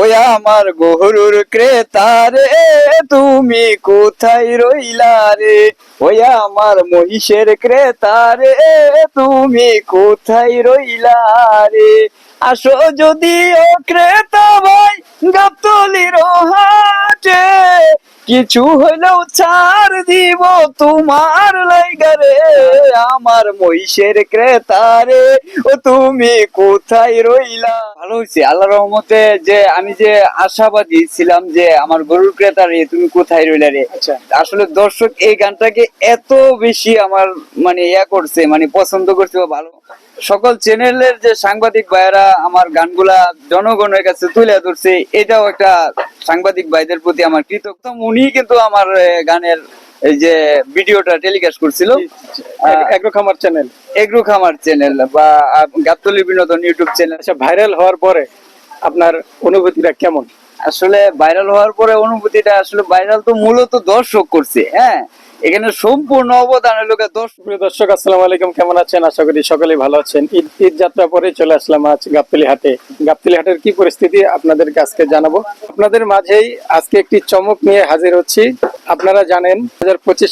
ওই আমার গরুর ক্রেতারে তুমি কোথায় রইলা রে? ওই আমার মহিষের ক্রেতারে তুমি কোথায় রইলা রে? আসো যদি ও ক্রেতা ভাই গাবতলির হাটে কিছু হইলেও ছাড় দিব তোমার লাইগারে আমার মহিষের ক্রেতারে ও তুমি কোথায় রইলা? ভালো হয়েছে আল্লাহ রহমতে যে আমি যে আশাবাদী ছিলাম যে আমার গরুর ক্রেতারে তুমি কোথায় রইলা রে? আচ্ছা। আসলে দর্শক এই গানটাকে এত বেশি আমার মানে ইয়া করছে মানে পছন্দ করছে বা ভালো। সকল চ্যানেলের যে সাংবাদিক ভাইয়েরা আমার গানগুলা জনগণের কাছে তুলে ধরছে এটাও একটা সাংবাদিক ভাইদের প্রতি আমার কৃতজ্ঞ উনি কিন্তু আমার গানের এই যে ভিডিওটা টেলিকাস্ট করছিল। এগ্রো খামার চ্যানেল এগ্রো খামার চ্যানেল বা গাবতলি বিনোদন ইউটিউব চ্যানেল আচ্ছা ভাইরাল হওয়ার পরে আপনার অনুভূতিটা কেমন? আসলে ভাইরাল হওয়ার পরে অনুভূতিটা আসলে ভাইরাল তো মূলত দর্শক করছে হ্যাঁ। এখানে সম্পূর্ণ অবদান হলো গিয়ে দর্শক, প্রিয় দর্শক, আসসালামু আলাইকুম। কেমন আছেন? আশা করি সকলেই ভালো আছেন। ঈদ ঈদ যাত্রা পরে চলে আসলাম আজ গাবতলি হাটে গাবতলি হাটের কি পরিস্থিতি আপনাদেরকে আজকে জানাব। আপনাদের মাঝেই আজকে একটি চমক নিয়ে হাজির হচ্ছি। আপনারা জানেন দু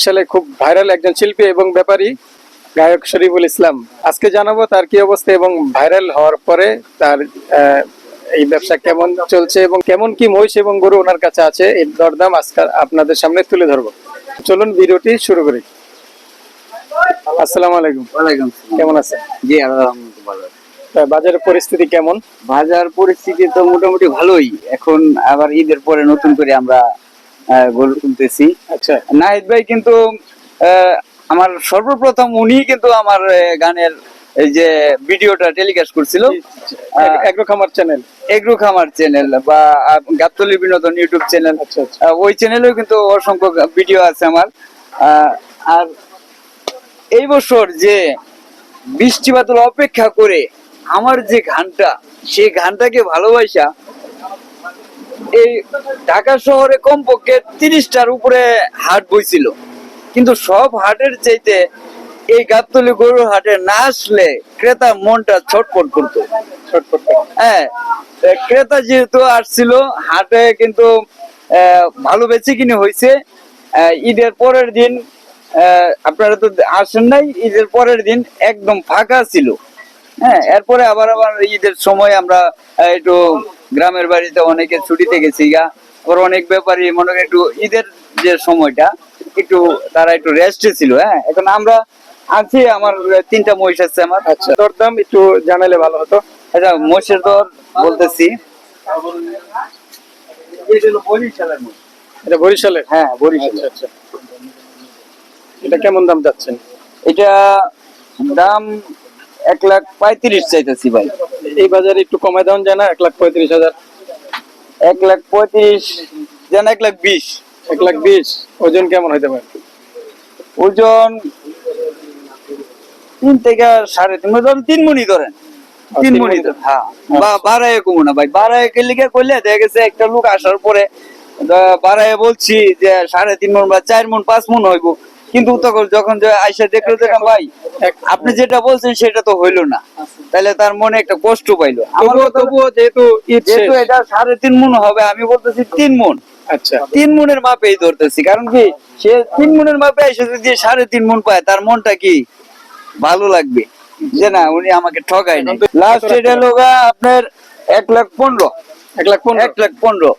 সালে খুব ভাইরাল একজন শিল্পী এবং ব্যাপারী গায়ক শরীফুল ইসলাম। আজকে জানাব তার কি অবস্থা এবং ভাইরাল হওয়ার পরে তার এই ব্যবসা কেমন চলছে এবং কেমন কি মহিষ এবং গরু ওনার কাছে আছে এই দরদাম আজকাল আপনাদের সামনে তুলে ধরবো। চলুন ভিডিওটি শুরু করি। আসসালামু আলাইকুম। ওয়ালাইকুম কেমন আছেন? জি আলহামদুলিল্লাহ ভালো বাজারের পরিস্থিতি কেমন? বাজার পরিস্থিতি তো মোটামুটি ভালোই। এখন আবার ঈদের পরে নতুন করে আমরা গরু কিনতেছি আচ্ছা। নাহিদ ভাই কিন্তু আমার সর্বপ্রথম উনি কিন্তু আমার গানের এই যে ভিডিওটা টেলিকাস্ট করছিল এগ্রো খামার চ্যানেল এগ্রো খামার চ্যানেল বা বিনোদন ইউটিউব চ্যানেল আচ্ছা ওই চ্যানেলেও কিন্তু অসংখ্য ভিডিও আছে আমার। আর এই বছর যে বৃষ্টি বাদল অপেক্ষা করে আমার যে গানটা সেই গানটাকে ভালোবাসা এই ঢাকা শহরে কমপক্ষে তিরিশটার উপরে হাট বইছিল। কিন্তু সব হাটের চাইতে এই গাবতলি গরুর হাটে না আসলে ক্রেতার মনটা ছটফট করতো। হ্যাঁ ক্রেতা যেহেতু আসছিল হাটে কিন্তু ভালো বেচে কিনে হয়েছে ঈদের পরের দিন আপনারা তো আসেন নাই ঈদের পরের দিন একদম ফাঁকা ছিল। হ্যাঁ এরপরে আবার আবার ঈদের সময় আমরা একটু গ্রামের বাড়িতে অনেকে ছুটিতে গেছি গা। আবার অনেক ব্যাপারী মনে একটু ঈদের যে সময়টা একটু তারা একটু রেস্টে ছিল হ্যাঁ। এখন আমরা আছি আমার তিনটা মহিষ আছে আমার। আচ্ছা। দরদাম একটু জানালে ভালো হতো। আচ্ছা মোষের দর বলতেছি। এটা বরিশালের? হ্যাঁ বরিশাল আচ্ছা আচ্ছা। এটা কেমন দাম যাচ্ছেন এটা দাম এক লাখ পঁয়ত্রিশ চাইতেছি ভাই। এই বাজারে একটু কমায় দেওয়া যায় না এক লাখ পঁয়ত্রিশ হাজার। এক লাখ পঁয়ত্রিশ যেন এক লাখ বিশ। এক লাখ বিশ। ওজন কেমন হইতে পারে? ওজন তিন থেকে সাড়ে তিন ধরেন তিন মনি ধরেন। তিন তিন মনি হ্যাঁ বা বাড়ায় কমু না ভাই বাড়ায় লিখে করলে দেখা গেছে একটা লোক আসার পরে বাড়ায় বলছি যে সাড়ে তিন মন বা চার মন পাঁচ মন হইব। কিন্তু যখন আইসা দেখল দেখলাম ভাই আপনি যেটা বলছেন সেটা তো হইল না। তাহলে তার মনে একটা কষ্ট পাইলো। আমার তবুও যেহেতু যেহেতু এটা সাড়ে তিন মন হবে আমি বলতেছি তিন মন আচ্ছা। তিন মনের মাপেই ধরতেছি। কারণ কি সে তিন মনের মাপে এসে যদি সাড়ে তিন মন পায়। তার মনটা কি? ভালো লাগবে। যে না উনি আমাকে ঠকায় না লাস্ট এটা লোক আপনার এক লাখ পনেরো। এক লাখ পনেরো? এক লাখ পনেরো।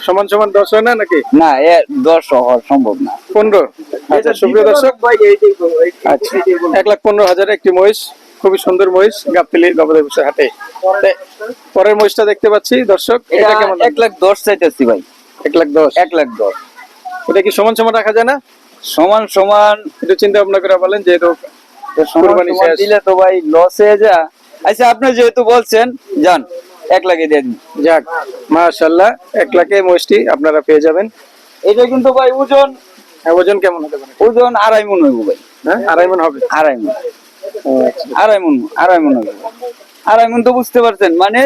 সমান সমান দশ হয় না নাকি? না এ দশ হওয়া সম্ভব না। পনেরো? আচ্ছা সুপ্রিয় দর্শক আচ্ছা এক লাখ পনেরো হাজার একটি মহিষ খুবই সুন্দর মহিষ গাবতলি গবাদি হাটে। তা- পরের মহিষটা দেখতে পাচ্ছি দর্শক এটা কেমন এক লাখ দশ চাইতেছি ভাই। এক লাখ দশ? এক লাখ দশ। এটা কি সমান সমান রাখা যায় না? সমান সমান একটু চিন্তা ভাবনা করে বলেন যেহেতু কুরবানি শেষ। দিলে তো ভাই লস হয়ে যা। আচ্ছা আপনি যেহেতু বলছেন যান এক লাখে দিন। যাক এক লাখে মহিষটি আপনারা পেয়ে যাবেন। এটা কিন্তু ভাই ওজন হ্যাঁ, ওজন কেমন হতে পারে? ওজন আড়াই মন হইব ভাই। হ্যাঁ আড়াই মন হবে? আড়াই মন আচ্ছা। আড়াই মন আড়াই মন হইব। আড়াই মন তো বুঝতে পারছেন মানে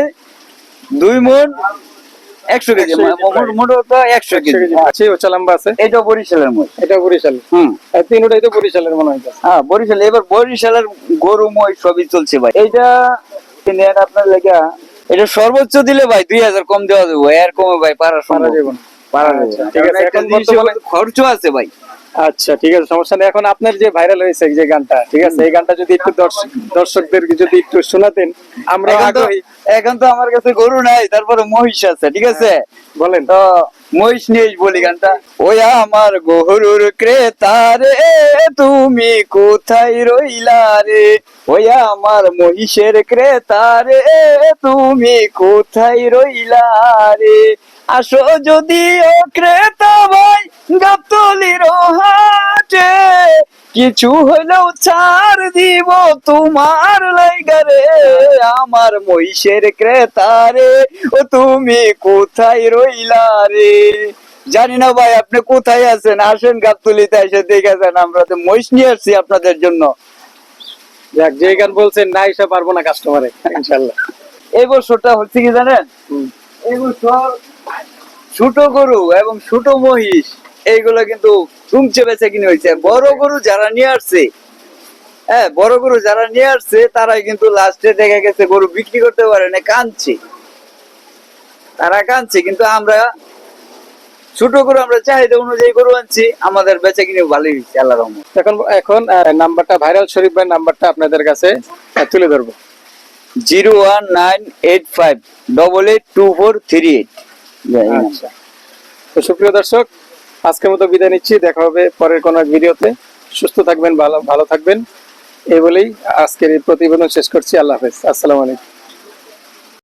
দুই মন একশো কেজি তো একশো কেজি। আছে ওচা লম্বা আছে? এটা বরিশালের মই এটা বরিশাল। হুম। তিনটাই তো বরিশালের মনে হয়। হ্যাঁ বরিশাল। এবার বরিশালের গরু মই সবই চলছে ভাই। এইটা নেন আপনার লেগা। এটা সর্বোচ্চ দিলে ভাই দুই হাজার কম দেওয়া যাবে। এর কমে ভাই পারা সম্ভব। পারা আচ্ছা, যাবে ঠিক আছে, বর্তমানে- খরচ আছে ভাই। আচ্ছা ঠিক আছে সমস্যা নেই। এখন আপনার যে ভাইরাল হয়েছে যে গানটা ঠিক আছে এই গানটা যদি একটু দর্শকদের যদি একটু শোনাতেন আমরা আগ্রহী। এখন তো আমার কাছে গরু নাই তারপরে মহিষ আছে ঠিক আছে? বলেন। তো মহিষ নিয়ে বলি গানটা। ওই আমার গরুর ক্রেতারে তুমি কোথায় রইলা রে? ওই আমার মহিষের ক্রেতারে তুমি কোথায় রইলা রে? আসো যদি ও ক্রেতা ভাই গাতলির হাটে কিছু হইলেও ছাড় দিব তোমার লাইগারে আমার মহিষের ক্রেতারে ও তুমি কোথায় রইলা রে? জানি না ভাই আপনি কোথায় আছেন? আসেন গাবতলিতে এসে দেখে যান আমরা তো মহিষ নিয়ে আসছি আপনাদের জন্য। যাক যে গান বলছেন না এসে পারব না কাস্টমারে ইনশাল্লাহ এই বছরটা হচ্ছে কি জানেন? এই বছর ছোট গরু এবং ছোট মহিষ এইগুলো কিন্তু তুমচে বেচে কিনে হয়েছে। বড় গরু যারা নিয়ে আসছে হ্যাঁ বড় গরু যারা নিয়ে আসছে তারাই কিন্তু লাস্টে দেখা গেছে গরু বিক্রি করতে পারে না কাঁদছে। তারা কাঁদছে কিন্তু আমরা ছোট গরু আমরা চাহিদা অনুযায়ী গরু আনছি আমাদের বেচে কিনে ভালোই হয়েছে আল্লাহ রহমত। এখন এখন নাম্বারটা ভাইরাল শরীফ ভাই নাম্বারটা আপনাদের কাছে তুলে ধরবো। Zero one nine eight five double eight two four three eight আচ্ছা। তো সুপ্রিয় দর্শক, আজকের মতো বিদায় নিচ্ছি। দেখা হবে পরের কোনো এক ভিডিওতে। সুস্থ থাকবেন, ভালো ভালো থাকবেন। এই বলেই আজকের এই প্রতিবেদন শেষ করছি। আল্লাহ হাফেজ। আসসালামু আলাইকুম।